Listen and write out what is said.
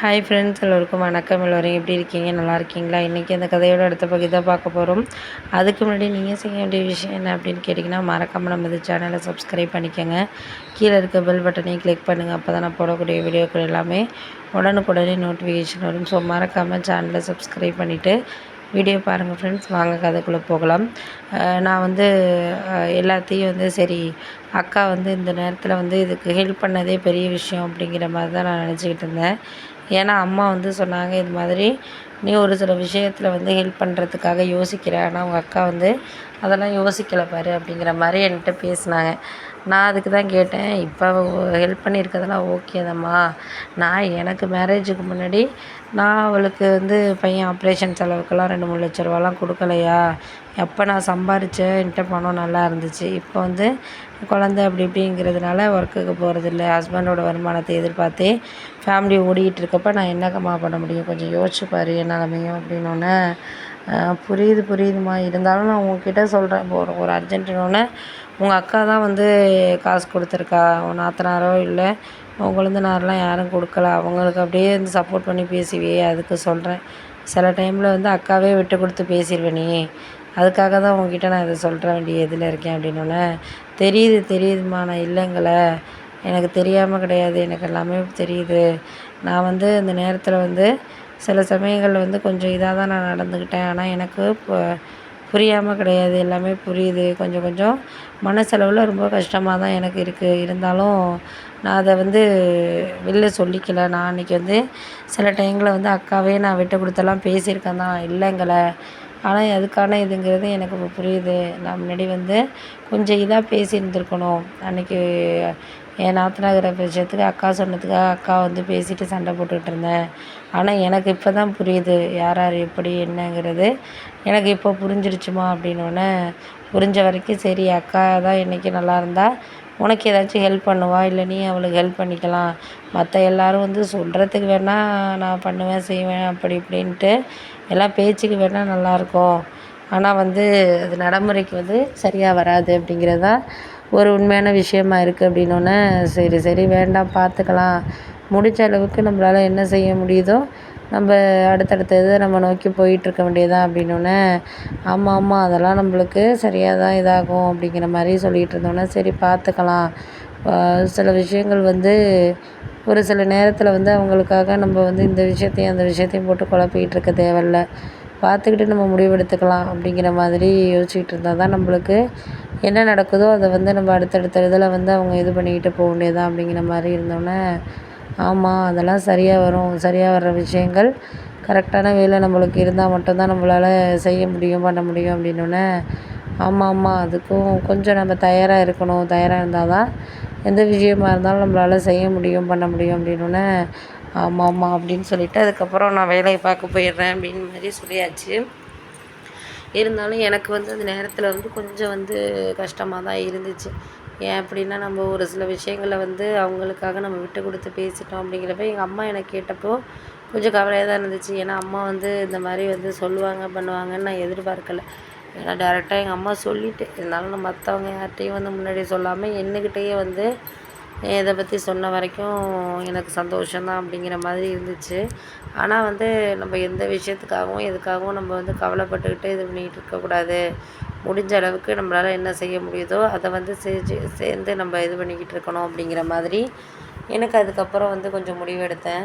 Hi friends எல்லோருக்கும் வணக்கம். எல்லோரும் எப்படி இருக்கீங்க? நல்லா இருக்கீங்களா? இன்றைக்கி அந்த கதையோட அடுத்த பகுதி தான் பார்க்க போகிறோம் அதுக்கு முன்னாடி நீங்கள் செய்ய வேண்டிய விஷயம் என்ன அப்படின்னு கேட்டிங்கன்னா மறக்காமல் நம்ம இந்த சேனலை சப்ஸ்கிரைப் பண்ணிக்கோங்க. கீழே இருக்க பெல் பட்டனையும் கிளிக் பண்ணுங்கள் அப்போ தான் நான் போடக்கூடிய வீடியோக்கள் எல்லாமே உடனுக்குடனே நோட்டிஃபிகேஷன் வரும். ஸோ மறக்காமல் சேனலை சப்ஸ்கிரைப் பண்ணிவிட்டு வீடியோ பாருங்கள் ஃப்ரெண்ட்ஸ் வாங்க கதைக்குள்ளே போகலாம். நான் வந்து எல்லாத்தையும் வந்து சரி அக்கா வந்து இந்த நேரத்தில் வந்து இதுக்கு ஹெல்ப் பண்ணதே பெரிய விஷயம் அப்படிங்கிற மாதிரி தான் நான் நினச்சிக்கிட்டு இருந்தேன். ஏன்னா அம்மா வந்து சொன்னாங்க இது மாதிரி நீ ஒரு சில விஷயத்தில் வந்து ஹெல்ப் பண்ணுறதுக்காக யோசிக்கிற. ஆனால் உங்கள் அக்கா வந்து அதெல்லாம் யோசிக்கலை பாரு அப்படிங்கிற மாதிரி என்கிட்ட பேசினாங்க. நான் அதுக்கு தான் கேட்டேன். இப்போ ஹெல்ப் பண்ணியிருக்கதெல்லாம் ஓகே தான்மா நான் எனக்கு மேரேஜுக்கு முன்னாடி நான் அவளுக்கு வந்து பையன் ஆப்ரேஷன் செலவுக்கெல்லாம் ரெண்டு மூணு லட்ச ரூபாலாம் கொடுக்கலையா? எப்போ நான் சம்பாரித்தேன் என்கிட்ட பணம் நல்லா இருந்துச்சு. இப்போ வந்து குழந்த அப்படி இப்படிங்கிறதுனால ஒர்க்குக்கு போகிறதில்ல ஹஸ்பண்டோட வருமானத்தை எதிர்பார்த்தே ஃபேமிலி ஓடிக்கிட்டு இருக்கப்போ நான் என்னக்கம்மா பண்ண முடியும்? கொஞ்சம் யோசிச்சு பாரு என் நிலமையும் அப்படின்னோடனே புரியுது புரியுதும்மா. இருந்தாலும் நான் உங்ககிட்ட சொல்கிறேன் இப்போ ஒரு ஒரு அர்ஜென்ட்டுனோடனே உங்கள் அக்கா தான் வந்து காசு கொடுத்துருக்கா. உன் நாத்தனாரோ இல்லை உன் கொழுந்தனார்லாம் யாரும் கொடுக்கல. அவங்களுக்கு அப்படியே வந்து சப்போர்ட் பண்ணி பேசுவியே அதுக்கு சொல்கிறேன் சில டைமில் வந்து அக்காவே விட்டு கொடுத்து பேசிடுவேன் நீ. அதுக்காக தான் உங்ககிட்ட நான் இதை சொல்கிற வேண்டிய இதில் இருக்கேன் அப்படின்னோடனே தெரியுது தெரியுதும்மா. நான் இல்லைங்களே எனக்கு தெரியாமல் கிடையாது. எனக்கு எல்லாமே தெரியுது. நான் வந்து இந்த நேரத்தில் வந்து சில சமயங்களில் வந்து கொஞ்சம் இதாக தான் நான் நடந்துக்கிட்டேன் ஆனால் எனக்கு இப்போ புரியாமல் கிடையாது. எல்லாமே புரியுது. கொஞ்சம் கொஞ்சம் மனசளவில் ரொம்ப கஷ்டமாக தான் எனக்கு இருக்குது இருந்தாலும் நான் அதை வந்து வெளில சொல்லிக்கல. நான் அன்றைக்கி வந்து சில டைமில் வந்து அக்காவே நான் விட்டு கொடுத்தெல்லாம் பேசியிருக்கேன் தான். இல்லைங்களை. ஆனால் அதுக்கான இதுங்கிறது எனக்கு இப்போ புரியுது. நான் முன்னாடி வந்து கொஞ்சம் இதாக பேசியிருந்துருக்கணும். அன்றைக்கி என் நாத்தனாகிற விஷயத்துக்கு அக்கா சொன்னதுக்காக அக்கா வந்து பேசிட்டு சண்டை போட்டுக்கிட்டு இருந்தேன். ஆனால் எனக்கு இப்போ தான் புரியுது யார் யார் எப்படி என்னங்கிறது. எனக்கு இப்போ புரிஞ்சிருச்சுமா அப்படின்னோடனே புரிஞ்ச வரைக்கும் சரி அக்கா தான் இன்றைக்கி நல்லா இருந்தால் உனக்கு ஏதாச்சும் ஹெல்ப் பண்ணுவா? இல்லை நீ அவளுக்கு ஹெல்ப் பண்ணிக்கலாம். மற்ற எல்லோரும் வந்து சொல்கிறதுக்கு வேணால் நான் பண்ணுவேன் செய்வேன் அப்படி இப்படின்ட்டு எல்லாம் பேச்சுக்கு வேணால் நல்லாயிருக்கும் ஆனால் வந்து அது நடைமுறைக்கு வந்து சரியாக வராது அப்படிங்கிறதான் ஒரு உண்மையான விஷயமா இருக்குது அப்படின்னோடனே சரி சரி வேண்டாம் பார்த்துக்கலாம் முடிஞ்ச அளவுக்கு நம்மளால் என்ன செய்ய முடியுதோ நம்ம அடுத்தடுத்த இதை நம்ம நோக்கி போயிட்டுருக்க வேண்டியதான் அப்படின்னோடனே ஆமாம் ஆமாம் அதெல்லாம் நம்மளுக்கு சரியாக தான் இதாகும் அப்படிங்கிற மாதிரி சொல்லிகிட்டு இருந்தோன்னே சரி பார்த்துக்கலாம் சில விஷயங்கள் வந்து ஒரு சில நேரத்தில் வந்து அவங்களுக்காக நம்ம வந்து இந்த விஷயத்தையும் அந்த விஷயத்தையும் போட்டு குழப்பிக்கிட்டு இருக்க தேவையில்ல. பார்த்துக்கிட்டு நம்ம முடிவெடுத்துக்கலாம் அப்படிங்கிற மாதிரி யோசிச்சுக்கிட்டு இருந்தால் தான் நம்மளுக்கு என்ன நடக்குதோ அதை வந்து நம்ம அடுத்தடுத்த இதில் வந்து அவங்க இது பண்ணிக்கிட்டு போக வேண்டியதுதான் அப்படிங்கிற மாதிரி இருந்தோன்னே ஆமாம் அதெல்லாம் சரியாக வரும் சரியாக வர்ற விஷயங்கள் கரெக்டான வேலை நம்மளுக்கு இருந்தால் மட்டும்தான் நம்மளால் செய்ய முடியும் பண்ண முடியும் அப்படின்னோடனே ஆமாம் ஆமாம் அதுக்கும் கொஞ்சம் நம்ம தயாராக இருக்கணும் தயாராக இருந்தால் தான் எந்த விஷயமா இருந்தாலும் நம்மளால் செய்ய முடியும் பண்ண முடியும் அப்படின்னோடனே ஆமாம் ஆமாம் அப்படின்னு சொல்லிவிட்டு அதுக்கப்புறம் நான் வேலையை பார்க்க போயிடுறேன் அப்படின்னு மாதிரி சொல்லியாச்சு. இருந்தாலும் எனக்கு வந்து அந்த நேரத்தில் வந்து கொஞ்சம் வந்து கஷ்டமாக தான் இருந்துச்சு. ஏன் அப்படின்னா நம்ம ஒரு சில விஷயங்களை வந்து அவங்களுக்காக நம்ம விட்டு கொடுத்து பேசிட்டோம் அப்படிங்கிறப்ப எங்கள் அம்மா எனக்கு கேட்டப்போ கொஞ்சம் கவலையாக தான் இருந்துச்சு. ஏன்னா அம்மா வந்து இந்த மாதிரி வந்து சொல்லுவாங்க பண்ணுவாங்கன்னு நான் எதிர்பார்க்கலை. ஏன்னா டேரெக்டாக எங்கள் அம்மா சொல்லிட்டு இருந்தாலும் நான் மற்றவங்க யார்கிட்டையும் வந்து முன்னாடி சொல்லாமல் என்னக்கிட்டேயே வந்து இதை பற்றி சொன்ன வரைக்கும் எனக்கு சந்தோஷம் தான் அப்படிங்கிற மாதிரி இருந்துச்சு. ஆனால் வந்து நம்ம எந்த விஷயத்துக்காகவும் எதுக்காகவும் நம்ம வந்து கவலைப்பட்டுக்கிட்டு இது பண்ணிக்கிட்டு இருக்கக்கூடாது முடிஞ்ச அளவுக்கு நம்மளால் என்ன செய்ய முடியுதோ அதை வந்து செஞ்சு சேர்ந்து நம்ம இது பண்ணிக்கிட்டு இருக்கணும் அப்படிங்கிற மாதிரி எனக்கு அதுக்கப்புறம் வந்து கொஞ்சம் முடிவெடுத்தேன்.